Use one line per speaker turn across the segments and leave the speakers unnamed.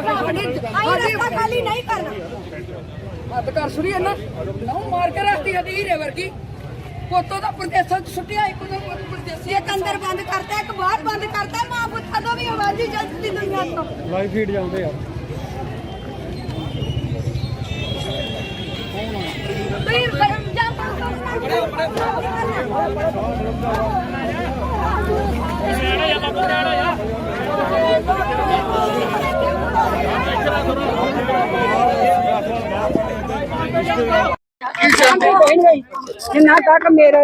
ਅਸੀਂ ਰਸਤਾ ਖਾਲੀ ਨਹੀਂ ਕਰਨਾ।
ਹੱਦ ਕਰ ਸੁਣੀ ਨਾ। ਨਾ ਮਾਰ ਕੇ ਰੱਖਦੀ ਹਦੀ ਹੀਰੇ ਵਰਗੀ। ਕੋਤੋਂ ਦਾ ਪ੍ਰਦੇਸਾਂ ਚ ਸੁੱਟਿਆ ਇੱਕ ਦੋ ਪ੍ਰਦੇਸੀ
ਇੱਕ ਅੰਦਰ ਬੰਦ ਕਰਤਾ ਇੱਕ ਬਾਹਰ ਬੰਦ ਕਰਤਾ ਮਾਂ ਪੁੱਤਾਂ ਤੋਂ ਵੀ ਆਵਾਜ਼ੀ ਜਲਦੀ ਦੁਨੀਆ ਤੋਂ
ਲਾਈਵ ਫੀਡ ਜਾਂਦੇ ਆ।
ਤੁਸੀਂ ਕਰਮ ਜਾਂ
ਜਿੰਨਾ ਤੱਕ ਮੇਰੇ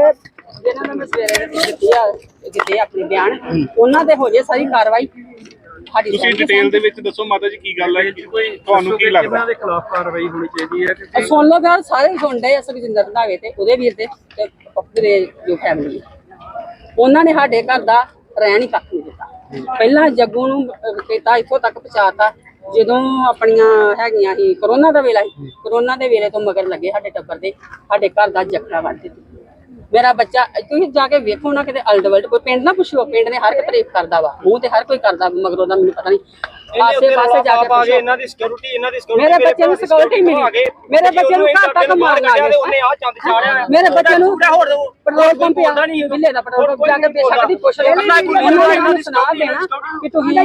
ਜਿਹਨਾਂ ਨੂੰ ਮੈਂ ਸਵੇਰੇ ਦਿੱਤੀ ਆ ਦਿੱਤੇ ਆਪਣੇ ਬਿਆਨ ਉਹਨਾਂ ਤੇ ਹੋ ਜੇ ਸਾਰੀ ਕਾਰਵਾਈ ਸਾਡੀ
ਤੁਸੀਂ
ਸਾਰੀ
ਡਿਟੇਲ ਦੇ ਵਿੱਚ ਦੱਸੋ ਮਾਤਾ ਜੀ ਕੀ ਗੱਲ ਹੈ ਕੋਈ ਤੁਹਾਨੂੰ ਕੀ ਲੱਗਦਾ?
ਦੇ ਖਿਲਾਫ ਕਾਰਵਾਈ ਹੋਣੀ ਚਾਹੀਦੀ ਹੈ
ਆ ਸੁਣ ਲਓ ਗੱਲ ਸਾਰੇ ਸੁਣਦੇ ਆ ਸੁਖਜਿੰਦਰ ਰੰਧਾਵੇ ਤੇ ਉਹਦੇ ਵੀਰ ਤੇ ਤੇ ਪੱਪੂ ਦੇ ਜੋ ਫੈਮਿਲੀ ਉਹਨਾਂ ਨੇ ਸਾਡੇ ਘਰ ਦਾ ਰਹਿਣ ਹੀ ਕੱਖ ਨਹੀਂ ਦਿੱਤਾ। ਪਹਿਲਾਂ ਜੱਗੂ ਨੂੰ ਕੀਤਾ ਇੱਥੋਂ ਤੱਕ ਪਹੁੰਚਾਤਾ। ਜਦੋਂ ਆਪਣੀਆਂ ਹੈਗੀਆਂ ਸੀ ਕਰੋਨਾ ਦਾ ਵੇਲਾ ਸੀ ਕਰੋਨਾ ਦੇ ਵੇਲੇ ਤੋਂ ਮਗਰ ਲੱਗੇ ਸਾਡੇ ਟੱਬਰ ਦੇ, ਸਾਡੇ ਘਰ ਦਾ ਜੱਖੜਾ ਵੱਢ ਦਿੱਤੀ। ਮੇਰਾ ਬੱਚਾ, ਤੁਸੀਂ ਜਾ ਕੇ ਵੇਖੋ ਨਾ ਕਿਤੇ ਅਲਡ ਅਲਡਵਲਡ ਕੋਈ ਪਿੰਡ ਨਾ ਪੁੱਛੋ, ਪਿੰਡ ਨੇ ਹਰ ਇੱਕ ਤਾਰੀਫ ਕਰਦਾ ਵਾ, ਮੂੰਹ ਤੇ ਹਰ ਕੋਈ ਕਰਦਾ, ਮਗਰੋਂ ਦਾ ਮੈਨੂੰ ਪਤਾ ਨਹੀਂ ਆਸੇ ਪਾਸੇ ਜਾ ਕੇ ਪੁੱਛੋ।
ਇਹਨਾਂ ਦੀ ਸਿਕਿਉਰਿਟੀ ਇਹਨਾਂ ਦੀ security
ਮੇਰੇ ਬੱਚੇ ਨੂੰ ਸਿਕਿਉਰਿਟੀ ਮਿਲੀ। ਮੇਰੇ ਬੱਚੇ ਨੂੰ ਘਰ ਤੱਕ ਮਾਰ ਆ ਗਏ
ਉਹਨੇ ਆ ਚੰਦ ਚਾੜਿਆ
ਮੇਰੇ ਬੱਚੇ ਨੂੰ ਪੈਟਰੋਲ ਪੰਪ ਆ। ਮਿਲੇ ਦਾ ਪੈਟਰੋਲ ਪੰਪ ਜਾ ਕੇ ਬੇਸ਼ੱਕ ਦੀ ਪੁੱਛ ਲੈ ਉਹਨਾਂ ਨੇ ਸੁਣਾ ਦੇਣਾ ਕਿ ਤੁਸੀਂ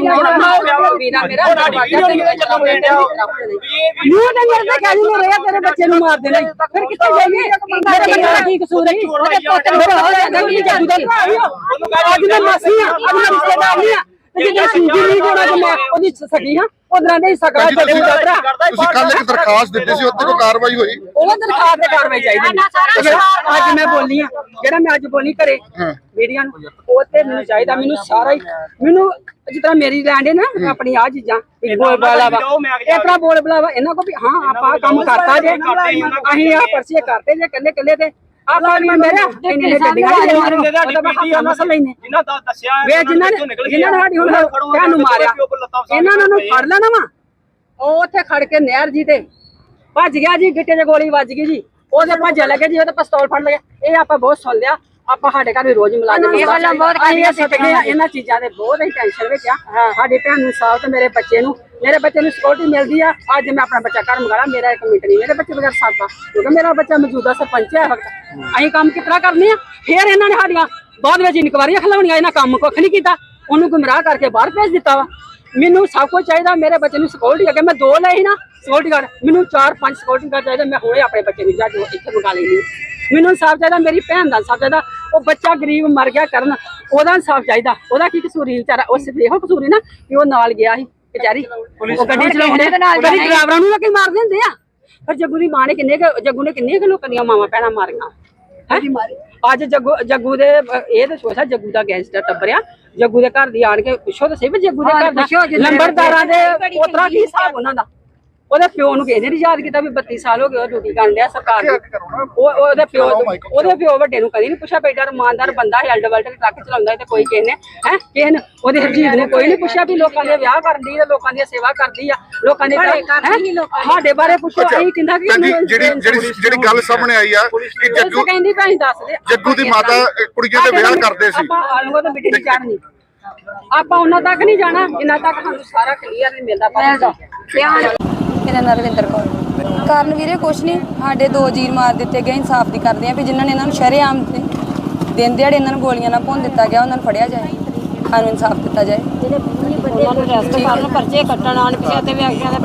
ਵੀਰਾ ਮੇਰਾ ਤੇ ਮੇਰੇ ਚੱਲੋ ਪਿੰਡ ਨੂੰ ਮੇਰੇ ਤੇ ਕਹਿ ਨਹੀਂ ਰਿਹਾ ਤੇਰੇ ਬੱਚੇ ਨੂੰ ਮਾਰ ਦੇਣਾ। ਫਿਰ ਕਿੱਥੇ ਜਾਈਏ? ਮੇਰੇ ਬੱਚੇ ਦਾ ਕੀ ਕਸੂਰ ਹੈ? ਮੇਰੇ ਪੁੱਤ ਮੇਰਾ ਹੋ ਜਾਂਦਾ ਕਿ ਜਾਦੂ ਦਾ ਅੱਜ ਮੈਂ ਮਾਸੀ ਆ। ਅੱਜ ਮੈਂ ਰਿਸ਼ਤੇਦਾਰ ਨਹੀਂ ਆ ਤੇ ਜੇ ਸੂਜੀ ਨਹੀਂ ਦੇਣਾ ਤੇ ਮੈਂ ਉਹਦੀ ਸਕੀ ਹਾਂ ਉਹਦਾਂ ਦੇ ਸਕਾ ਜੱਗੂ ਦਾ ਭਰਾ
ਤੁਸੀਂ ਕੱਲ ਇੱਕ ਦਰਖਾਸਤ ਦਿੱਤੀ ਸੀ ਉੱਤੇ ਕੋਈ ਕਾਰਵਾਈ ਹੋਈ?
ਉਹ ਦਰਖਾਸਤ ਤੇ ਕਾਰਵਾਈ ਚਾਹੀਦੀ ਹੈ ਜਿਹੜਾ ਅੱਜ ਮੈਂ ਬੋਲੀ ਆ ਜਿਹੜਾ ਮੈਂ ਅੱਜ ਬੋਲੀ ਕਰੇ ਮੀਡੀਆ ਨੂੰ ਉਹ ਤੇ ਮੈਨੂੰ ਚਾਹੀਦਾ ਮੈਨੂੰ ਸਾਰਾ ਹੀ ਮੈਨੂੰ ਜਿਸ ਤਰ੍ਹਾਂ ਮੇਰੀ ਲੈਂਡ ਹੈ ਨਾ ਆਪਣੀ ਆ ਚੀਜ਼ਾਂ ਬੋਲ ਬਲਾਵਾ ਇਸ ਤਰ੍ਹਾਂ ਬੋਲ ਬਲਾਵਾ ਇਹਨਾਂ ਕੋ ਵੀ ਹਾਂ ਆਪਾਂ ਕੰਮ ਕਰਤਾ ਜੇ ਅਸੀਂ ਆ ਪਰਚੇ ਕਰਤੇ ਜੇ ਕੱਲੇ ਕੱਲੇ ਤੇ। ਆਪਾਂ ਵੀ ਮੇਰੇ ਇੰਨੇ ਨੇ ਗੱਡੀਆਂ ਨਹੀਂ ਮਾਰਨ ਦੇ ਦਾ ਮਸਲਾ ਮਸਲਾ ਲੈਨੇ
ਜਿਨ੍ਹਾਂ ਦਾ ਦੱਸਿਆ
ਵੇ ਜਿਨ੍ਹਾਂ ਨੇ ਜਿਨ੍ਹਾਂ ਨੇ ਸਾਡੀ ਹੁਣ ਭੈਣ ਨੂੰ ਮਾਰਿਆ? ਇਹਨਾਂ ਨੂੰ ਫੜ ਲੈਣਾ ਵਾ। ਉਹ ਉੱਥੇ ਖੜ ਕੇ ਨਹਿਰ ਜੀ ਤੇ ਭੱਜ ਗਿਆ ਜੀ ਗਿੱਟੇ 'ਚ ਗੋਲੀ ਵੱਜ ਗਈ ਜੀ। ਉਹਦੇ ਭੱਜ ਲੱਗੇ ਜੀ ਉਹਦੇ ਪਿਸਤੌਲ ਫੜ ਲਿਆ ਇਹ ਆਪਾਂ ਬਹੁਤ ਸੁਣ ਲਿਆ। ਆਪਾਂ ਸਾਡੇ ਘਰ ਵੀ ਰੋਜ਼ ਮੁਲਾਜ਼ਮ ਇਹ ਗੱਲਾਂ ਬਹੁਤ ਕਰੀਆਂ ਸਿੱਖਦੇ ਆ ਇਹਨਾਂ ਚੀਜ਼ਾਂ ਦੇ ਬਹੁਤ ਹੀ ਟੈਨਸ਼ਨ ਵਿੱਚ ਆ। ਸਾਡੀ ਭੈਣ ਨੂੰ ਸਾਹ ਤੇ ਮੇਰੇ ਬੱਚੇ ਨੂੰ ਮੇਰੇ ਬੱਚੇ ਨੂੰ ਸਿਕਿਉਰਿਟੀ ਮਿਲਦੀ ਆ। ਅੱਜ ਮੈਂ ਆਪਣਾ ਬੱਚਾ ਘਰ ਮੰਗਾਲਾ ਮੇਰਾ ਇੱਕ ਮਿੰਟ ਨਹੀਂ ਮੇਰੇ ਬੱਚੇ ਬਗੈਰ ਸਾਥਾ ਕਿਉਂਕਿ ਮੇਰਾ ਬੱਚਾ ਮੌਜੂਦਾ ਸਰਪੰਚ ਹੈ ਵਕਤ। ਅਸੀਂ ਕੰਮ ਕਿਤਨਾ ਕਰਨੇ ਆ? ਫਿਰ ਇਹਨਾਂ ਨੇ ਸਾਡੀਆਂ ਬਾਅਦ ਵਿੱਚ ਇਨਕੁਆਰੀਆਂ ਖਲਾਉਣੀਆਂ ਇਹਨਾਂ ਕੰਮ ਕੁੱਖ ਨਹੀਂ ਕੀਤਾ। ਉਹਨੂੰ ਗੁੰਮਰਾਹ ਕਰਕੇ ਬਾਹਰ ਭੇਜ ਦਿੱਤਾ ਵਾ। ਮੈਨੂੰ ਸਭ ਕੁਝ ਚਾਹੀਦਾ ਮੇਰੇ ਬੱਚੇ ਨੂੰ ਸਿਕਿਉਰਿਟੀ ਅੱਗੇ ਮੈਂ ਦੋ ਲਏ ਸੀ ਨਾ ਸਿਕਿਉਰਿਟੀ ਗਾਰਡ ਮੈਨੂੰ ਚਾਰ ਪੰਜ ਸਿਕਿਉਰਿਟੀ ਗਾਰਡ ਚਾਹੀਦਾ ਮੈਂ ਹੁਣੇ ਆਪਣੇ ਬੱਚੇ ਨੂੰ ਜਾ ਕੇ ਇੱਥੇ ਮੰਗਾ ਲੈਣੀ ਮੈਨੂੰ ਇਨਸਾਫ ਚਾਹੀਦਾ ਮੇਰੀ ਭੈਣ ਦਾ ਇਨਸਾਫ ਚਾਹੀਦਾ ਉਹ ਬੱਚਾ ਗਰੀਬ ਮਰ ਗਿਆ ਕਰਨ ਉਹਦਾ ਇਨਸਾਫ ਚਾਹੀਦਾ ਉਹਦਾ ਕੀ ਕਸੂਰੀ ਵਿਚਾਰਾ? ਉਸ ਦੇ ਇਹੋ ਕਸੂਰੀ ਨਾ ਕਿ ਉਹ ਨਾਲ ਗਿਆ ਸੀ ਵਿਚਾਰੀ ਉਹ ਗੱਡੀ ਚਲਾਉਂਦੇ ਤੇ ਨਾਲ ਗੱਡੀ ਡਰਾਈਵਰਾਂ ਨੂੰ ਲੋਕੀ ਮਾਰ ਦਿੰਦੇ ਆ। ਪਰ ਜੱਗੂ ਦੀ ਮਾਂ ਨੇ ਕਿੰਨੇ ਕੁ- ਜੱਗੂ ਨੇ ਕਿੰਨੇ ਕੁ ਲੋਕਾਂ ਦੀਆਂ ਮਾਵਾਂ ਭੈਣਾਂ ਮਾਰੀਆਂ? ਅੱਜ ਜੱਗੂ ਜੱਗੂ ਦੇ ਇਹ ਤਾਂ ਸੋਚਾ ਜੱਗੂ ਦਾ ਗੈਂਗਸਟਰ ਟੱਬਰਿਆ। ਜੱਗੂ ਦੇ ਘਰ ਦੀ ਆਣ ਕੇ ਪੁੱਛੋ ਤਾਂ ਸਹੀ ਵੀ ਜੱਗੂ ਦੇ ਘਰ ਦਾ ਲੰਬਰਦਾਰਾਂ ਦੇ ਪੋਤਰਾ ਕੀ ਹਿਸਾਬ ਉਹਨਾਂ ਦਾ? ਉਹਦੇ ਪਿਓ ਨੂੰ ਕਿਸੇ ਨੇ ਯਾਦ ਕੀਤਾ ਵੀ 32 ਸਾਲ ਹੋ ਗਏ ਉਹ ਡਿਊਟੀ ਕਰਨ ਡਿਆ ਸਰਕਾਰ ਦੀ। ਉਹ ਉਹਦੇ ਪਿਓ ਉਹਦੇ ਪਿਓ ਵੱਡੇ ਨੂੰ ਕਦੀ ਨਹੀਂ ਪੁੱਛਿਆ ਬੇਟਾ ਇਮਾਨਦਾਰ ਬੰਦਾ ਹੈ ਅਲਡਵਲਟ ਟਰੱਕ ਚਲਾਉਂਦਾ ਤੇ ਕੋਈ ਕਿਸੇ ਨੇ ਹੈ? ਕਿਸੇ ਨੇ ਉਹਦੇ ਹਰਜੀਤ ਨੂੰ ਕੋਈ ਨਹੀਂ ਪੁੱਛਿਆ ਵੀ ਲੋਕਾਂ ਦੇ ਵਿਆਹ ਕਰਦੀ ਹੈ ਲੋਕਾਂ ਦੀ ਸੇਵਾ ਕਰਦੀ ਆ ਲੋਕਾਂ ਦੇ? ਸਾਡੇ ਬਾਰੇ ਪੁੱਛੋ ਅਸੀਂ ਕਿੰਦਾ ਕਿ
ਜਿਹੜੀ ਜਿਹੜੀ ਜਿਹੜੀ ਗੱਲ ਸਾਹਮਣੇ ਆਈ ਆ ਕਿ
ਜੱਗੂ ਕਹਿੰਦੀ ਭੈਣ ਦੱਸ ਦੇ
ਜੱਗੂ ਦੀ ਮਾਤਾ ਕੁੜੀਆਂ ਦੇ ਵਿਆਹ ਕਰਦੇ ਸੀ।
ਆਪਾਂ ਆਲੂਆਂ ਤੋਂ ਮਿੱਟੀ ਨਹੀਂ ਚਾੜਨੀ ਆਪਾਂ ਉਹਨਾਂ ਤੱਕ ਨਹੀਂ ਜਾਣਾ ਜਿੰਨਾ ਤੱਕ ਸਾਨੂੰ ਸਾਰਾ ਕਲੀਅਰ ਨਹੀਂ ਮਿਲਦਾ ਪਰ ਧਿਆਨ
ਮੇਰਾ ਨਾਂ ਰਵਿੰਦਰ ਕੌਰ। ਕਾਰਨ ਵੀਰੇ ਕੁਛ ਨਹੀਂ ਸਾਡੇ ਦੋ ਜੀਰ ਮਾਰ ਦਿੱਤੇ ਗਏ ਇਨਸਾਫ ਦੀ ਕਰਦੇ ਆ ਵੀ ਜਿਨ੍ਹਾਂ ਨੇ ਇਹਨਾਂ ਨੂੰ ਸ਼ਰੇਆਮ ਤੇ ਦਿਨ ਦਿਹਾੜੇ ਇਹਨਾਂ ਨੂੰ ਗੋਲੀਆਂ ਨਾਲ ਭੁੰਨ ਦਿੱਤਾ ਗਿਆ ਉਹਨਾਂ ਨੂੰ ਫੜਿਆ ਜਾਏ। ਸਾਨੂੰ ਇਨਸਾਫ ਦਿੱਤਾ ਜਾਏ।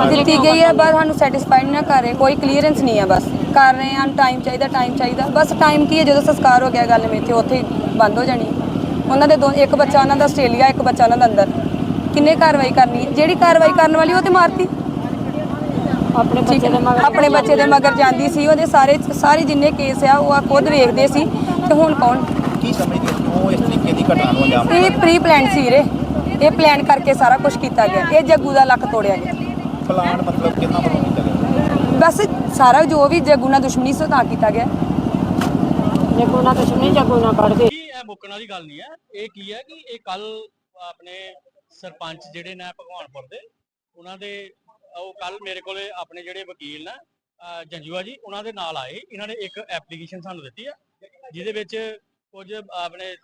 ਦਿੱਤੀ ਗਈ ਹੈ ਬਸ ਸਾਨੂੰ ਸੈਟੀਸਫਾਈਡ ਨਾ ਕਰ ਰਹੇ ਕੋਈ ਕਲੀਅਰੈਂਸ ਨਹੀਂ ਹੈ ਬਸ। ਕਰ ਰਹੇ ਹਨ ਟਾਈਮ ਚਾਹੀਦਾ ਟਾਈਮ ਚਾਹੀਦਾ। ਬਸ ਟਾਈਮ ਕੀ ਹੈ ਜਦੋਂ ਸੰਸਕਾਰ ਹੋ ਗਿਆ ਗੱਲ ਮੇਥੇ ਉੱਥੇ ਹੀ ਬੰਦ ਹੋ ਜਾਣੀ। ਹੈ। ਉਹਨਾਂ ਦੇ ਦੋ ਇੱਕ ਬੱਚਾ ਉਹਨਾਂ ਦਾ ਆਸਟ੍ਰੇਲੀਆ ਇੱਕ ਬੱਚਾ ਉਹਨਾਂ ਦਾ ਅੰਦਰ। ਕਿੰਨੇ ਕਾਰਵਾਈ ਕਰਨੀ ਹੈ? ਜਿਹੜੀ ਕਾਰਵਾਈ ਕਰਨ ਵਾਲੀ ਉਹ ਤੇ ਮਾਰਤੀ। ਆਪਣੇ ਬੱਚੇ ਦੇ ਮਗਰ ਆਪਣੇ ਬੱਚੇ ਦੇ ਮਗਰ ਜਾਂਦੀ ਸੀ ਉਹਦੇ ਸਾਰੇ ਸਾਰੇ ਜਿੰਨੇ ਕੇਸ ਆ ਉਹ ਆ ਖੁਦ ਵੇਖਦੇ ਸੀ ਤੇ ਹੁਣ ਕੌਣ?
ਕੀ ਸਮਝਦੇ ਹੋ? ਕਿਉਂ ਇਸ ਤਰੀਕੇ ਦੀ ਘਟਨਾ ਨੂੰ ਅੰਜਾਮ
ਇਹ ਪ੍ਰੀ ਪਲਾਨ ਸੀ ਵੀਰੇ। ਇਹ ਪਲਾਨ ਕਰਕੇ ਸਾਰਾ ਕੁਝ ਕੀਤਾ ਗਿਆ। ਇਹ ਜੱਗੂ ਦਾ ਲੱਕ ਤੋੜਿਆ ਗਿਆ।
ਪਲਾਨ ਮਤਲਬ ਕਿੰਨਾ ਵੱਲੋਂ ਕੀਤਾ ਗਿਆ?
ਬਸ ਸਾਰਾ ਜੋ ਵੀ ਜੱਗੂ ਨਾਲ ਦੁਸ਼ਮਣੀ ਸੀ ਉਹ ਤਾਂ ਕੀਤਾ ਗਿਆ।
ਕੀ। ਇਹ ਮੁੱਕਣ ਵਾਲੀ ਗੱਲ ਨਹੀਂ ਹੈ। ਇਹ ਕੀ ਹੈ ਕਿ ਇਹ ਕੱਲ ਆਪਣੇ ਸਰਪੰਚ ਜਿਹੜੇ ਨੇ ਭਗਵਾਨਪੁਰ ਦੇ ਉਹਨਾਂ ਦੇ ਉਹ ਕੱਲ ਮੇਰੇ ਕੋਲੇ ਆਪਣੇ ਜਿਹੜੇ ਵਕੀਲ ਨੇ ਜੰਜੂਆ ਜੀ, ਉਹਨਾਂ ਦੇ ਨਾਲ ਆਏ। ਇਹਨਾਂ ਨੇ ਇੱਕ ਐਪਲੀਕੇਸ਼ਨ ਸਾਨੂੰ ਦਿੱਤੀ ਆ, ਜਿਹਦੇ ਵਿੱਚ ਕੁਝ ਆਪਣੇ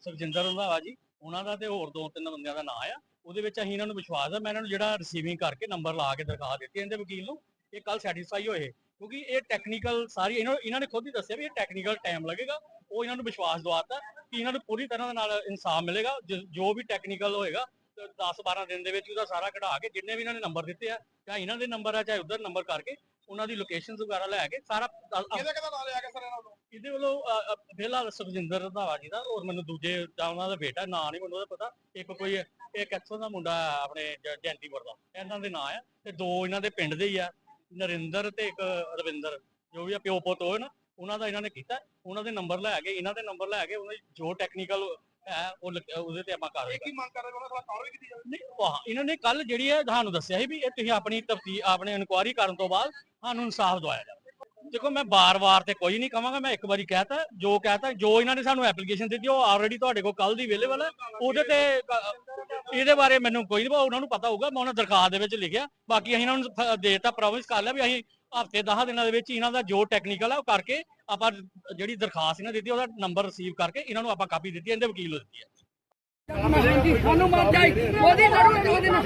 ਸੁਖਜਿੰਦਰ ਰੰਧਾਵਾ ਜੀ, ਉਹਨਾਂ ਦਾ ਤੇ ਹੋਰ ਦੋ ਤਿੰਨ ਬੰਦਿਆਂ ਦਾ ਨਾਂ ਆ। ਉਹਦੇ ਵਿੱਚ ਅਸੀਂ ਇਹਨਾਂ ਨੂੰ ਵਿਸ਼ਵਾਸ ਹੈ ਮੈਂ ਇਹਨਾਂ ਨੂੰ ਜਿਹੜਾ ਰਿਸੀਵਿੰਗ ਕਰਕੇ ਨੰਬਰ ਲਾ ਕੇ ਦਰਖਾਸਤ ਦਿੱਤੀ ਇਹਦੇ ਵਕੀਲ ਨੂੰ। ਇਹ ਕੱਲ ਸੈਟੀਸਫਾਈ ਹੋਏ। ਕਿਉਂਕਿ ਇਹ ਟੈਕਨੀਕਲ ਸਾਰੀ ਇਹਨਾਂ ਇਹਨਾਂ ਨੇ ਖੁਦ ਹੀ ਦੱਸਿਆ ਵੀ ਇਹ ਟੈਕਨੀਕਲ ਟਾਈਮ ਲੱਗੇਗਾ। ਉਹ ਇਹਨਾਂ ਨੂੰ ਵਿਸ਼ਵਾਸ ਦਵਾਤਾ ਕਿ ਇਹਨਾਂ ਨੂੰ ਪੂਰੀ ਤਰ੍ਹਾਂ ਦੇ ਨਾਲ ਇਨਸਾਫ ਮਿਲੇਗਾ ਜੋ ਵੀ ਟੈਕਨੀਕਲ ਹੋਏਗਾ 10 12 ਦਿਨ ਦੇ ਵਿੱਚ ਉਹਦਾ ਸਾਰਾ ਕਢਾ ਕੇ ਜਿੰਨੇ ਵੀ ਇਹਨਾਂ ਨੇ ਨੰਬਰ ਦਿੱਤੇ ਆ ਚਾਹੇ ਇਹਨਾਂ ਦੇ ਨੰਬਰ ਆ ਚਾਹੇ ਉਧਰ ਨੰਬਰ ਕਰਕੇ ਉਹਨਾਂ ਦੀ ਲੋਕੇਸ਼ਨਸ ਵਗੈਰਾ ਲੈ ਕੇ ਸਾਰਾ
ਕਿਹਦੇ ਕਿਹਦਾ ਨਾਮ ਲਿਆ ਗਿਆ ਸਰ ਇਹਨਾਂ ਵੱਲੋਂ
ਇਹਦੇ ਵੱਲੋਂ ਫਿਲਹਾਲ ਸੁਖਜਿੰਦਰ ਰੰਧਾਵਾ ਜੀ ਦਾ ਔਰ ਮੈਨੂੰ ਦੂਜੇ ਦਾ ਉਹਨਾਂ ਦਾ ਬੇਟਾ ਨਾਂ ਨਹੀਂ ਮੈਨੂੰ ਉਹਦਾ ਪਤਾ ਇੱਕ ਕੋਈ ਇੱਕ ਇੱਥੋਂ ਦਾ ਮੁੰਡਾ ਆਪਣੇ ਜੈਂਤੀਪੁਰ ਦਾ ਇਹਨਾਂ ਦੇ ਨਾਂ ਆ ਤੇ ਦੋ ਇਹਨਾਂ ਦੇ ਪਿੰਡ ਦੇ ਹੀ ਆ ਨਰਿੰਦਰ ਤੇ ਇੱਕ ਰਵਿੰਦਰ ਜੋ ਵੀ ਆ ਪਿਓ ਪੁੱਤ ਹੋਏ ਨਾ ਉਹਨਾਂ ਦਾ ਇਹਨਾਂ ਨੇ ਕੀਤਾ ਉਹਨਾਂ ਦੇ ਨੰਬਰ ਲੈ ਕੇ ਇਹਨਾਂ ਦੇ ਨੰਬਰ ਲੈ ਕੇ ਉਹਨਾਂ ਜੋ ਟੈਕਨੀਕਲ ਹੈ ਉਹ ਉਹਦੇ ਤੇ ਆਪਾਂ ਕਰ ਰਹੇ
ਕੀ ਮੰਗ ਕਰ ਰਹੇ ਹੋ? ਉਹਨਾਂ ਖਿਲਾਫ ਕਾਰਵਾਈ ਕੀਤੀ ਜਾਵੇ?
ਨਹੀਂ ਉਹ ਇਹਨਾਂ ਨੇ ਕੱਲ ਜਿਹੜੀ ਹੈ ਤੁਹਾਨੂੰ ਦੱਸਿਆ ਸੀ ਵੀ ਇਹ ਤੁਸੀਂ ਆਪਣੀ ਤਫਤੀ ਆਪਣੇ ਇਨਕੁਆਇਰੀ ਕਰਨ ਤੋਂ ਬਾਅਦ ਸਾਨੂੰ ਇਨਸਾਫ ਦਵਾਇਆ ਜਾਵੇ। ਦੇਖੋ ਮੈਂ ਬਾਰ-ਬਾਰ ਤੇ ਕੋਈ ਨਹੀਂ ਕਹਾਂਗਾ ਮੈਂ ਇੱਕ ਵਾਰੀ ਕਹਿਤਾ ਜੋ ਕਹਿਤਾ ਜੋ ਇਹਨਾਂ ਨੇ ਸਾਨੂੰ ਐਪਲੀਕੇਸ਼ਨ ਦਿੱਤੀ ਉਹ ਆਲਰੇਡੀ ਤੁਹਾਡੇ ਕੋਲ ਕੱਲ ਦੀ ਅਵੇਲੇਬਲ ਹੈ। ਉਹਦੇ ਤੇ ਕ- ਇਹਦੇ ਬਾਰੇ ਮੈਨੂੰ ਕੋਈ ਨਹੀਂ ਉਹਨਾਂ ਨੂੰ ਪਤਾ ਹੋਊਗਾ ਮੈਂ ਉਹਨਾਂ ਦਰਖਾਸਤ ਦੇ ਵਿੱਚ ਲਿਖਿਆ। ਬਾਕੀ ਅਸੀਂ ਇਹਨਾਂ ਨੂੰ ਦੇਤਾ ਪ੍ਰੋਮਿਸ ਕਰ ਲਿਆ ਵੀ ਅਸੀਂ ਹਫ਼ਤੇ 10 ਦਿਨਾਂ ਦੇ ਵਿੱਚ ਇਹਨਾਂ ਦਾ ਜੋ ਟੈਕਨੀਕਲ ਹੈ ਉਹ ਕਰਕੇ ਆਪਾਂ ਜਿਹੜੀ ਦਰਖਾਸਤ ਇਹਨਾਂ ਦਿੱਤੀ ਉਹਦਾ ਨੰਬਰ ਰਿਸੀਵ ਕਰਕੇ ਇਹਨਾਂ ਨੂੰ ਆਪਾਂ ਕਾਪੀ ਦਿੱਤੀ ਇਹਦੇ ਵਕੀਲ ਨੂੰ ਦਿੱਤੀ ਹੈ।
ਸਾਨੂੰ ਮਾਰ ਜਾਈ ਉਹਦੀ ਤੇ ਉਹਦੇ ਨਾਲ।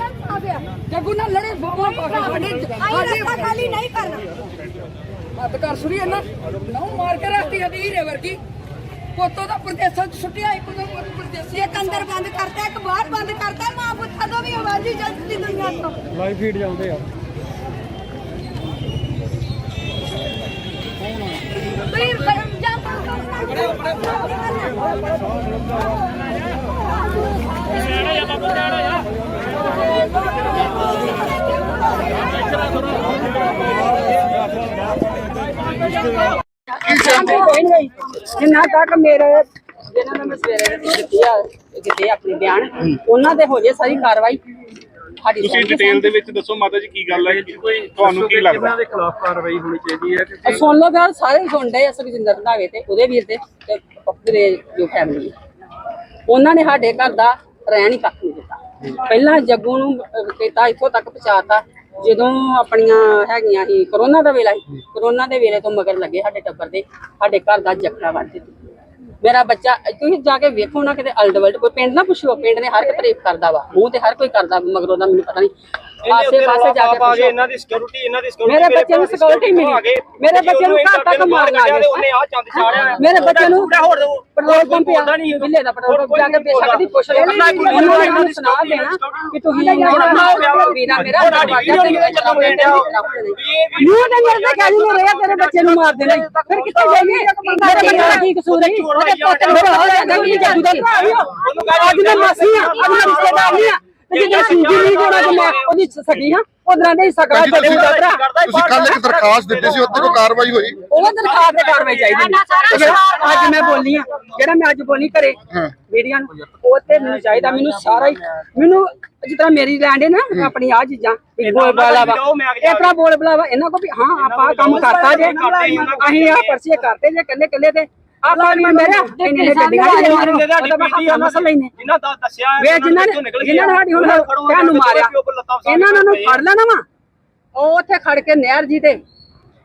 ਜੱਗੂ ਨਾਲ ਲੜੇ ਬਾਬਾ ਪਾਕੇ
ਖਾਲੀ ਨਹੀਂ ਕਰਨਾ।
ਹੱਥ ਕਰ ਸੁਰੀ ਇਹਨਾਂ ਨਹੁੰ ਮਾਰ ਕੇ ਰੱਖਤੀ ਹਦੀ ਹੀਰੇ ਵਰਗੀ। ਪੋਤੋ ਦਾ ਪ੍ਰਦੇਸਾਂ ਚ ਸੁੱਟਿਆ ਇੱਕ ਦਾ ਪ੍ਰਦੇਸੀ
ਇੱਕ ਅੰਦਰ ਬੰਦ ਕਰਤਾ ਇੱਕ ਬਾਹਰ ਬੰਦ ਕਰਤਾ। ਮਾਂ ਪੁੱਤਾਂ ਤੋਂ ਵੀ ਆਵਾਜ਼ ਹੀ ਚੱਲਦੀ ਦੁਨੀਆ ਤੋਂ
ਲਾਈਵ ਫੀਡ ਚੱਲਦੇ ਆ।
ਜਿੰਨਾ ਤੱਕ ਮੇਰੇ ਜਿਹਨਾਂ ਨੇ ਮੈਂ ਸਵੇਰੇ ਦਿੱਤੀ ਆ ਦਿੱਤੇ ਆਪਣੇ ਬਿਆਨ, ਉਹਨਾਂ ਤੇ ਹੋ ਜੇ ਸਾਰੀ ਕਾਰਵਾਈ। ਸਾਡੀ
ਤੁਸੀਂ ਡਿਟੇਲ ਦੇ ਵਿੱਚ ਦੱਸੋ ਮਾਤਾ ਜੀ ਕੀ ਗੱਲ ਹੈ ਤੁਹਾਨੂੰ ਕੀ ਲੱਗਦਾ?
ਦੇ ਖਿਲਾਫ ਕਾਰਵਾਈ ਹੋਣੀ ਚਾਹੀਦੀ ਹੈ?
ਆ ਸੁਣ ਲਓ ਗੱਲ ਸਾਰੇ ਸੁਣਦੇ ਆ ਸੁਖਜਿੰਦਰ ਰੰਧਾਵੇ ਤੇ ਉਹਦੇ ਵੀਰ ਤੇ ਤੇ ਪੱਪੂ ਦੇ ਜੋ ਫੈਮਿਲੀ ਉਹਨਾਂ ਨੇ ਸਾਡੇ ਘਰ ਦਾ ਰਹਿਣ ਹੀ ਕੱਖ ਨਹੀਂ ਦਿੱਤਾ। ਪਹਿਲਾਂ ਜੱਗੂ ਨੂੰ ਅਹ, ਕੀਤਾ ਇੱਥੋਂ ਤੱਕ ਪਹੁੰਚਾਤਾ ਜਦੋਂ ਆਪਣੀਆਂ ਹੈਗੀਆਂ ਸੀ ਕਰੋਨਾ ਦਾ ਵੇਲਾ ਸੀ। ਕਰੋਨਾ ਦੇ ਵੇਲੇ ਤੋਂ ਮਗਰ ਲੱਗੇ ਸਾਡੇ ਟੱਬਰ ਦੇ ਸਾਡੇ ਘਰ ਦਾ ਜੱਕਾ ਵੱਢ ਦਿੱਤੀ। ਮੇਰਾ ਬੱਚਾ, ਤੁਸੀਂ ਜਾ ਕੇ ਵੇਖੋ ਨਾ ਕਿਤੇ ਅਲਡ ਵਲਡ ਕੋਈ ਪਿੰਡ ਨਾ ਪੁੱਛੋ, ਪਿੰਡ ਨੇ ਹਰ ਇੱਕ ਤਾਰੀਫ ਕਰਦਾ ਵਾ ਮੂੰਹ ਤੇ ਹਰ ਕੋਈ ਕਰਦਾ, ਮਗਰੋਂ ਦਾ ਮੈਨੂੰ ਪਤਾ ਨਹੀਂ ਆਸੇ ਪਾਸੇ ਜਾ ਕੇ
ਆ
ਪੁੱਛੋ।
ਇਹਨਾਂ ਦੀ ਸਿਕਿਉਰਿਟੀ ਇਹਨਾਂ ਦੀ ਸਿਕਿਉਰਿਟੀ
ਮੇਰੇ ਬੱਚੇ ਨੂੰ security ਮਿਲੀ। ਮੇਰੇ ਬੱਚੇ ਨੂੰ ਘਰ ਤੱਕ ਮਾਰਨ ਆ ਗਏ।
ਉਹਨੇ ਆ ਚੰਦ ਚਾੜਿਆ
ਮੇਰੇ ਬੱਚੇ ਨੂੰ ਪੈਟਰੋਲ ਪੰਪ ਆ। ਕਿੱਲੇ ਦਾ ਪੈਟਰੋਲ ਪੰਪ ਜਾ ਕੇ ਬੇਸ਼ੱਕ ਦੀ ਪੁੱਛ ਲੈਣਾ ਉਹਨਾਂ ਨੇ ਸੁਣਾ ਦੇਣਾ ਕਿ ਤੁਸੀਂ ਵੀਰਾ ਮੇਰਾ ਦਰਵਾਜ਼ਾ ਤੇ ਮੇਰੇ ਚਲੋ ਮੇਰੇ ਨੂੰ ਤੇ ਮੇਰੇ ਕਹਿ ਨਹੀਂ ਰਿਹਾ ਤੇਰੇ ਬੱਚੇ ਨੂੰ ਮਾਰ ਦੇਣਾ। ਫਿਰ ਕਿੱਥੇ ਜਾਈਏ? ਮੇਰੇ ਬੱਚੇ ਦਾ ਕੀ ਕਸੂਰ ਹੈ? ਉਹਦੇ ਪੁੱਤ ਮੇਰਾ ਹੋ ਜਾਂਦਾ। ਕਿ ਜਾਦੂ ਦਾ ਆ। ਅੱਜ ਮੈਂ ਮਾਸੀ ਆ ਅੱਜ ਮੈਂ ਰਿਸ਼ਤੇਦਾਰ ਨਹੀਂ ਆ ਤੇ ਜਿਹੜਾ ਸਿੰਜੀ ਨਹੀਂ ਜਿਹੜਾ ਕਿ ਮੈਂ ਉਹਦੀ ਸਗੀ ਹਾਂ ਉਧਰਾਂ ਦੇ ਸਕਾ
ਜੀ
ਬੱਚੇ
ਤੁਸੀਂ
ਦਾ ਭਰਾ
ਤੁਸੀਂ ਕੱਲ ਇੱਕ ਦਰਖਾਸਤ ਦਿੱਤੀ ਸੀ ਉੱਤੇ ਕੋਈ ਕਾਰਵਾਈ ਹੋਈ?
ਉਹ ਦਰਖਾਸਤ ਤੇ ਕਾਰਵਾਈ ਚਾਹੀਦੀ ਹੈ। ਜਿਹੜਾ ਅੱਜ ਮੈਂ ਬੋਲੀ ਆ ਜਿਹੜਾ ਮੈਂ ਅੱਜ ਬੋਲੀ ਘਰੇ ਮੀਡੀਆ ਨੂੰ ਉਹ ਤੇ ਮੈਨੂੰ ਚਾਹੀਦਾ ਮੈਨੂੰ ਸਾਰਾ ਹੀ ਮੈਨੂੰ ਜਿਸ ਤਰ੍ਹਾਂ ਮੇਰੀ ਲੈਂਡ ਹੈ ਨਾ ਆਪਣੀ ਆ ਚੀਜ਼ਾਂ ਬੋਲ ਬਲਾ ਵਾ ਇਸ ਤਰ੍ਹਾਂ ਬੋਲ ਬਲਾ ਵਾ ਇਹਨਾਂ ਕੋ ਵੀ ਹਾਂ ਆਪਾਂ ਆਹ ਕੰਮ ਕਰਤਾ ਜੇ। ਅਸੀਂ ਆ ਕਰਤੇ ਜੇ ਕੱਲੇ ਕੱਲੇ ਤੇ। ਆਪਾਂ ਵੀ ਮੇਰਾ ਇੰਨੇ ਨੇ ਗੱਡੀਆਂ ਨਹੀਂ ਮਾਰੀਆਂ ਉਹਦਾ ਮੈਂ ਹੱਥਾਂ ਮਸਲ ਲੈਨੇ
ਜਿਨ੍ਹਾਂ ਦਾ ਦੱਸਿਆ
ਵੇ ਜਿਨ੍ਹਾਂ ਨੇ ਜਿਨ੍ਹਾਂ ਨੇ ਸਾਡੀ ਹੁਣ ਭੈਣ ਨੂੰ ਮਾਰਿਆ। ਇਹਨਾਂ ਨੂੰ ਫੜ ਲੈਣਾ ਵਾ। ਉਹ ਉੱਥੇ ਖੜ ਕੇ ਨਹਿਰ ਜੀ ਤੇ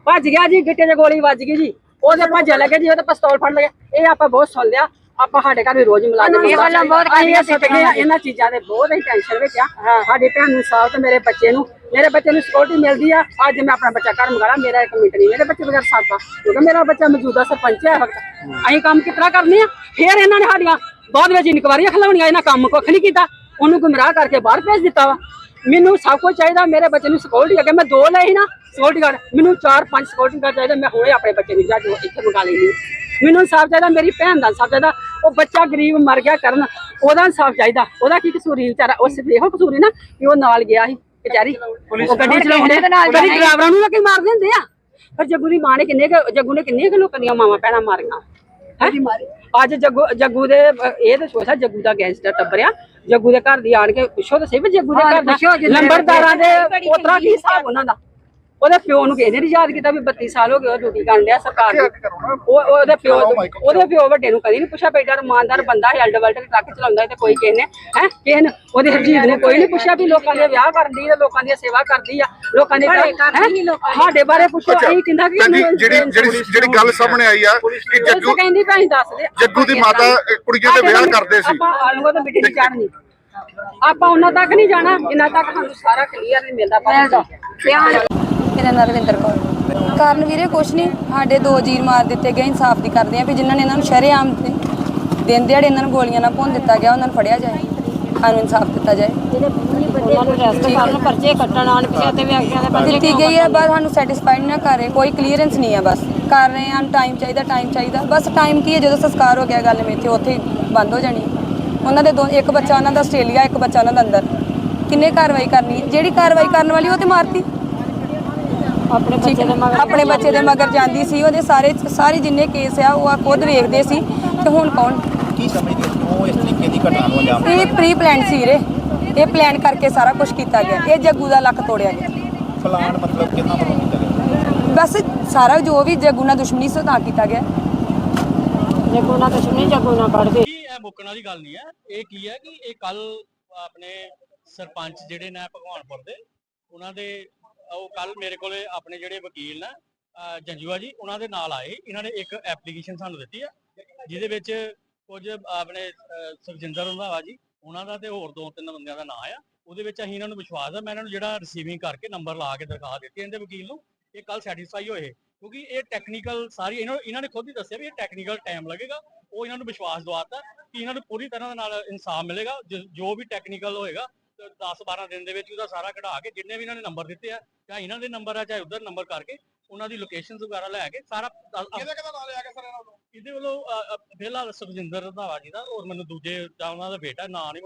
ਭੱਜ ਗਿਆ ਜੀ ਗਿੱਟੇ 'ਚ ਗੋਲੀ ਵੱਜ ਗਈ ਜੀ। ਉਹਦੇ ਭੱਜ ਲੱਗੇ ਜੀ ਉਹਦੇ ਪਿਸਤੌਲ ਫੜ ਲਿਆ ਇਹ ਆਪਾਂ ਬਹੁਤ ਸੁਣ ਲਿਆ। ਆਪਾਂ ਸਾਡੇ ਘਰ ਵੀ ਰੋਜ਼ ਮੁਲਾਜ਼ਮ ਇਹ ਗੱਲਾਂ ਬਹੁਤ ਕਰੀਆਂ ਇਹਨਾਂ ਚੀਜ਼ਾਂ ਦੇ ਬਹੁਤ ਹੀ ਟੈਨਸ਼ਨ ਵਿੱਚ ਆ। ਸਾਡੀ ਭੈਣ ਨੂੰ ਸਾਥ ਤੇ ਮੇਰੇ ਬੱਚੇ ਨੂੰ ਮੇਰੇ ਬੱਚੇ ਨੂੰ ਸਿਕਿਉਰਿਟੀ ਮਿਲਦੀ ਆ। ਅੱਜ ਮੈਂ ਆਪਣਾ ਬੱਚਾ ਘਰ ਮੰਗਾਲਾ ਮੇਰਾ ਇੱਕ ਮਿੰਟ ਨਹੀਂ, ਮੇਰੇ ਬੱਚੇ ਬਗੈਰ ਸਾਥਾ ਕਿਉਂਕਿ ਮੇਰਾ ਬੱਚਾ ਮੌਜੂਦਾ ਸਰਪੰਚ ਹੈ ਵਕਤ। ਅਸੀਂ ਕੰਮ ਕਿਤਨਾ ਕਰਨੇ ਆ? ਫੇਰ ਇਹਨਾਂ ਨੇ ਸਾਡੀਆਂ ਬਾਅਦ ਵਿੱਚ ਇਨਕੁਆਰੀਆਂ ਖਲਾਉਣੀਆਂ, ਇਹਨਾਂ ਕੰਮ ਕੁੱਖ ਨਹੀਂ ਕੀਤਾ। ਉਹਨੂੰ ਗੁੰਮਰਾਹ ਕਰਕੇ ਬਾਹਰ ਭੇਜ ਦਿੱਤਾ ਵਾ। ਮੈਨੂੰ ਸਭ ਕੁਝ ਚਾਹੀਦਾ, ਮੇਰੇ ਬੱਚੇ ਨੂੰ ਸਿਕਿਉਰਿਟੀ ਅੱਗੇ ਮੈਂ ਦੋ ਲਏ ਸੀ ਨਾ ਸਿਕਿਉਰਿਟੀ ਗਾਰਡ ਮੈਨੂੰ ਚਾਰ ਪੰਜ ਸਿਕਿਉਰਿਟੀ ਗਾਰਡ ਚਾਹੀਦਾ, ਮੈਂ ਹੋਏ ਆਪਣੇ ਬੱਚੇ ਨੂੰ ਜਾ ਕੇ ਇੱਥੇ ਮੰਗਾ ਲੈਣੀ ਮੈਨੂੰ ਇਨਸਾਫ ਚਾਹੀਦਾ, ਮੇਰੀ ਭੈਣ ਦਾ ਇਨਸਾਫ ਚਾਹੀਦਾ। ਉਹ ਬੱਚਾ ਗਰੀਬ ਮਰ ਗਿਆ ਕਰਨ, ਉਹਦਾ ਇਨਸਾਫ ਚਾਹੀਦਾ। ਉਹਦਾ ਕੀ ਕਸੂਰੀ ਵਿਚਾਰਾ, ਉਹ ਸਿਰਫ ਇਹੋ ਕਸੂਰੀ ਨਾ ਕਿ ਉਹ ਨਾਲ ਗਿਆ ਸੀ। ਕਚਹਿਰੀ। ਉਹ ਗੱਡੀ ਚਲਾਉਂਦੇ ਤੇ ਨਾਲ ਗੱਡੀ ਡਰਾਈਵਰਾਂ ਨੂੰ ਲੱਗੇ ਮਾਰ ਦਿੰਦੇ ਆ। ਪਰ ਜੱਗੂ ਦੀ ਮਾਂ ਨੇ ਕਿੰਨੇ ਜੱਗੂ ਨੇ ਕਿੰਨੇ ਲੋਕਾਂ ਦੀਆਂ ਮਾਵਾਂ ਭੈਣਾਂ ਮਾਰੀਆਂ? ਅੱਜ ਜੱਗੂ ਜੱਗੂ ਦੇ ਇਹ ਤਾਂ ਸੋਚਾ ਜੱਗੂ ਦਾ ਗੈਂਗਸਟਰ ਟੱਬਰਿਆ। ਜੱਗੂ ਦੇ ਘਰ ਦੀ ਆਣ ਕੇ ਪੁੱਛੋ ਤਾਂ ਸਹੀ ਵੀ ਜੱਗੂ ਦੇ ਘਰ ਦਾ ਨੰਬਰਦਾਰਾਂ ਦੇ ਪੋਤਰਾ ਕੀ ਹਿਸਾਬ ਉਹਨਾਂ ਦਾ? ਉਹਦੇ ਪਿਓ ਨੂੰ ਕਿਸੇ ਨੇ ਨਹੀਂ ਯਾਦ ਕੀਤਾ ਵੀ 32 ਸਾਲ ਹੋ ਗਏ ਉਹ ਡਿਊਟੀ ਕਰਨ ਡਿਆ ਸਰਕਾਰ ਦੀ। ਉਹ ਉਹ- ਉਹਦੇ ਪਿਓ ਉਹਦੇ ਪਿਓ ਵੱਡੇ ਨੂੰ ਕਦੀ ਨਹੀਂ ਪੁੱਛਿਆ ਬੇਟਾ ਇਮਾਨਦਾਰ ਬੰਦਾ ਹੈ ਅਲਡਵਲਟ ਟਰੱਕ ਚਲਾਉਂਦਾ ਤੇ ਕੋਈ ਕਿਸੇ ਨੇ ਹੈ? ਕਿਸੇ ਨੇ ਉਹਦੇ ਹਰਜੀਤ ਨੂੰ ਕੋਈ ਨਹੀਂ ਪੁੱਛਿਆ ਵੀ ਲੋਕਾਂ ਦੇ ਵਿਆਹ ਕਰਦੀ ਤੇ ਲੋਕਾਂ ਦੀ ਸੇਵਾ ਕਰਦੀ ਆ ਲੋਕਾਂ ਦੇ ਹੈਂ? ਸਾਡੇ ਬਾਰੇ ਪੁੱਛੋ ਅਸੀਂ ਕਿੰਨਾ ਕਿ
ਜਿਹੜੀ ਜਿਹੜੀ ਜਿਹੜੀ ਗੱਲ ਸਾਹਮਣੇ ਆਈ ਆ ਕਿ
ਜੱਗੂ
ਜੱਗੂ
ਕਹਿੰਦੀ ਭਾਈ ਦੱਸ ਦੇ
ਜੱਗੂ ਦੀ ਮਾਤਾ ਕੁੜੀਆਂ ਦੇ ਵਿਆਹ ਕਰਦੇ ਸੀ।
ਆਪਾਂ ਆਲੂਆਂ ਤੇ ਮਿੱਟੀ ਨਹੀਂ ਚਾੜਨੀ ਆਪਾਂ ਉਹਨਾਂ ਤੱਕ ਨਹੀਂ ਜਾਣਾ ਜਿੰਨਾ ਤੱਕ ਸਾਨੂੰ ਸਾਰਾ ਕਲੀਅਰ ਨਹੀਂ ਮਿਲਦਾ ਪਰ ਧਿਆਨ
ਮੇਰਾ ਨਾਂ ਰਵਿੰਦਰ ਕੌਰ। ਕਾਰਨ ਵੀਰੇ ਕੁਛ ਨਹੀਂ ਸਾਡੇ ਦੋ ਜੀਰ ਮਾਰ ਦਿੱਤੇ ਗਏ, ਇਨਸਾਫ ਦੀ ਕਰਦੇ ਆ ਵੀ ਜਿਨ੍ਹਾਂ ਨੇ ਇਹਨਾਂ ਨੂੰ ਸ਼ਰੇਆਮ ਦੇ- ਦਿਨ ਦਿਹਾੜੇ ਇਹਨਾਂ ਨੂੰ ਗੋਲੀਆਂ ਨਾਲ ਭੁੰਨ ਦਿੱਤਾ ਗਿਆ, ਉਹਨਾਂ ਨੂੰ ਫੜਿਆ ਜਾਏ, ਸਾਨੂੰ ਇਨਸਾਫ ਦਿੱਤਾ ਜਾਏ। ਦਿੱਤੀ ਗਈ ਹੈ, ਬਸ ਸਾਨੂੰ ਸੈਟੀਸਫਾਈਡ ਨਾ ਕਰ ਰਹੇ ਕੋਈ ਕਲੀਅਰੈਂਸ ਨਹੀਂ ਹੈ ਬਸ। ਕਰ ਰਹੇ ਹਾਂ ਟਾਈਮ ਚਾਹੀਦਾ ਟਾਈਮ ਚਾਹੀਦਾ। ਬਸ ਟਾਈਮ ਕੀ ਹੈ, ਜਦੋਂ ਸੰਸਕਾਰ ਹੋ ਗਿਆ ਗੱਲ ਮੇਥੇ ਉੱਥੇ ਬੰਦ ਹੋ ਜਾਣੀ ਉਹਨਾਂ ਦੇ ਦੋ, ਇੱਕ ਬੱਚਾ ਉਹਨਾਂ ਦਾ ਆਸਟ੍ਰੇਲੀਆ, ਇੱਕ ਬੱਚਾ ਉਹਨਾਂ ਦਾ ਅੰਦਰ। ਕਿੰਨੇ ਕਾਰਵਾਈ ਕਰਨੀ ਹੈ? ਜਿਹੜੀ ਕਾਰਵਾਈ ਕਰਨ ਵਾਲੀ ਉਹ ਤੇ ਮਾਰਤੀ। ਆਪਣੇ ਬੱਚੇ ਦੇ ਮਗਰ ਆਪਣੇ ਬੱਚੇ ਦੇ ਮਗਰ ਜਾਂਦੀ ਸੀ ਉਹਦੇ ਸਾਰੇ ਸਾਰੇ ਜਿੰਨੇ ਕੇਸ ਆ ਉਹ ਆ ਖੁਦ ਵੇਖਦੇ ਸੀ ਤੇ ਹੁਣ ਕੌਣ?
ਕੀ ਸਮਝਦੇ ਹੋ? ਕਿਉਂ ਇਸ ਤਰੀਕੇ ਦੀ ਘਟਨਾ ਨੂੰ ਅੰਜਾਮ
ਇਹ ਪ੍ਰੀ ਪਲਾਨ ਸੀ ਰੇ ਇਹ ਪਲਾਨ ਕਰਕੇ ਸਾਰਾ ਕੁਝ ਕੀਤਾ ਗਿਆ। ਇਹ ਜੱਗੂ ਦਾ ਲੱਕ ਤੋੜਿਆ ਗਿਆ।
ਫਲਾਣ ਮਤਲਬ ਕਿੰਨਾ ਵੱਲੋਂ ਕੀਤਾ ਗਿਆ?
ਬਸ ਸਾਰਾ ਜੋ ਵੀ ਜੱਗੂ ਨਾਲ ਦੁਸ਼ਮਣੀ ਸੀ ਉਹ ਤਾਂ ਕੀਤਾ ਗਿਆ।
ਜਗੋ ਨਾ ਦੁਸ਼ਮਣੀ ਜਗੋ ਨਾ ਪੜਦੇ
ਕੀ। ਇਹ ਮੁੱਕਣ ਵਾਲੀ ਗੱਲ ਨਹੀਂ ਹੈ। ਇਹ ਕੀ ਹੈ ਕਿ ਇਹ ਕੱਲ ਆਪਣੇ ਸਰਪੰਚ ਜਿਹੜੇ ਨੇ ਭਗਵਾਨਪੁਰ ਦੇ ਉਹਨਾਂ ਦੇ ਉਹ ਕੱਲ ਮੇਰੇ ਕੋਲੇ ਆਪਣੇ ਜਿਹੜੇ ਵਕੀਲ ਨੇ, ਅਹ ਜੰਜੂਆ ਜੀ, ਉਹਨਾਂ ਦੇ ਨਾਲ ਆਏ। ਇਹਨਾਂ ਨੇ ਇੱਕ ਐਪਲੀਕੇਸ਼ਨ ਸਾਨੂੰ ਦਿੱਤੀ ਆ, ਜਿਹਦੇ ਵਿੱਚ ਕੁਝ ਆਪਣੇ ਸੁਖਜਿੰਦਰ ਰੰਧਾਵਾ ਜੀ, ਉਹਨਾਂ ਦਾ ਤੇ ਹੋਰ ਦੋ ਤਿੰਨ ਬੰਦਿਆਂ ਦਾ ਨਾਂ ਆ। ਉਹਦੇ ਵਿੱਚ ਅਸੀਂ ਇਹਨਾਂ ਨੂੰ ਵਿਸ਼ਵਾਸ ਆ, ਮੈਂ ਇਹਨਾਂ ਨੂੰ ਜਿਹੜਾ ਰਿਸੀਵਿੰਗ ਕਰਕੇ ਨੰਬਰ ਲਾ ਕੇ ਦਰਖਾਸਤ ਦਿੱਤੀ ਇਹਦੇ ਵਕੀਲ ਨੂੰ, ਇਹ ਕੱਲ ਸੈਟੀਸਫਾਈ ਹੋਏ। ਕਿਉਂਕਿ ਇਹ ਟੈਕਨੀਕਲ ਸਾਰੀ ਇਹਨਾਂ ਨੂੰ ਇਹਨਾਂ ਨੇ ਖੁਦ ਹੀ ਦੱਸਿਆ ਵੀ ਇਹ ਟੈਕਨੀਕਲ ਟਾਈਮ ਲੱਗੇਗਾ। ਉਹ ਇਹਨਾਂ ਨੂੰ ਵਿਸ਼ਵਾਸ ਦਵਾਤਾ ਕਿ ਇਹਨਾਂ ਨੂੰ ਪੂਰੀ ਤਰ੍ਹਾਂ ਦੇ ਨਾਲ ਇਨਸਾਫ ਮਿਲੇਗਾ, ਜੋ- ਜੋ ਵੀ ਟੈਕਨੀਕਲ ਹੋਏਗਾ 10 12 ਦਿਨ ਦੇ ਵਿੱਚ ਉਹਦਾ ਸਾਰਾ ਕਢਾ ਕੇ ਜਿੰਨੇ ਵੀ ਇਹਨਾਂ ਨੇ ਨੰਬਰ ਦਿੱਤੇ ਆ ਚਾਹੇ ਇਹਨਾਂ ਦੇ ਨੰਬਰ ਆ ਚਾਹੇ ਉਧਰ ਨੰਬਰ ਕਰਕੇ ਉਹਨਾਂ ਦੀ ਲੋਕੇਸ਼ਨਸ ਵਗੈਰਾ ਲੈ ਕੇ ਸਾਰਾ
ਕਿਹਦੇ ਕਿਹਦਾ ਨਾਂ ਲਿਆ ਗਿਆ ਸਰ ਇਹਨਾਂ ਵੱਲੋਂ
ਇਹਦੇ ਵੱਲੋਂ ਫਿਲਹਾਲ ਸੁਖਜਿੰਦਰ ਰੰਧਾਵਾ ਜੀ ਦਾ ਔਰ ਮੈਨੂੰ ਦੂਜੇ ਜਾਂ ਉਹਨਾਂ ਦਾ ਬੇਟਾ ਨਾਂ ਨਹੀਂ